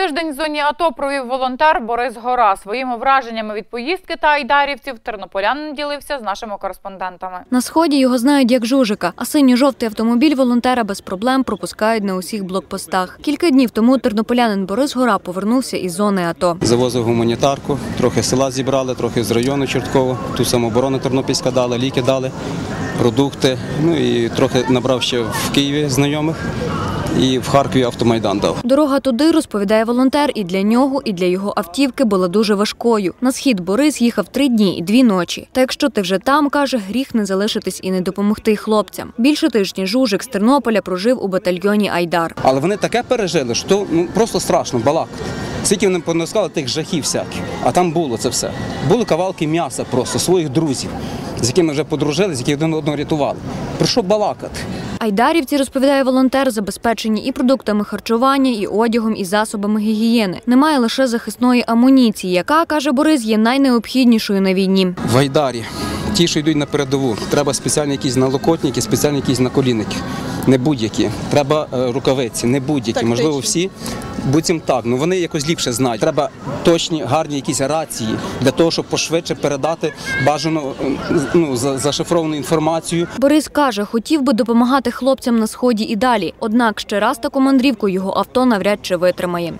Тиждень в зоні АТО провів волонтер Борис Гора. Своїми враженнями від поїздки та айдарівців тернополянин ділився з нашими кореспондентами. На сході його знають як Жужика, а синьо-жовтий автомобіль волонтера без проблем пропускають на усіх блокпостах. Кілька днів тому тернополянин Борис Гора повернувся із зони АТО. Завозив гуманітарку, трохи села зібрали, трохи з району Чортково. Ту самооборону Тернопільська дали, ліки дали, продукти. Ну і трохи набрав ще в Києві знайомих. І в Харкові автомайдан дав. Дорога туди, розповідає волонтер, і для нього, і для його автівки була дуже важкою. На схід Борис їхав три дні і дві ночі. Та якщо ти вже там, каже, гріх не залишитись і не допомогти хлопцям. Більше тижня Жужик з Тернополя прожив у батальйоні Айдар. Але вони таке пережили, що ну, просто страшно балакати. Скільки вони понаскали тих жахів всяких, а там було це все. Були кавалки м'яса просто, своїх друзів, з якими вже подружилися, з яких один одного рятували. Про що балакати? Айдарівці, розповідає волонтер, забезпечені і продуктами харчування, і одягом, і засобами гігієни. Немає лише захисної амуніції, яка, каже Борис, є найнеобхіднішою на війні. В Айдарі. Ті, що йдуть на передову, треба спеціальні якісь налокотники, спеціальні якісь наколінники. Не будь-які. Треба е, рукавиці, не будь-які. Можливо, всі. Буцім так, ну вони якось ліпше знають. Треба точні, гарні якісь рації для того, щоб пошвидше передати бажану е, ну, зашифровану інформацію. Борис каже, хотів би допомагати хлопцям на сході і далі. Однак ще раз таку мандрівку його авто навряд чи витримає.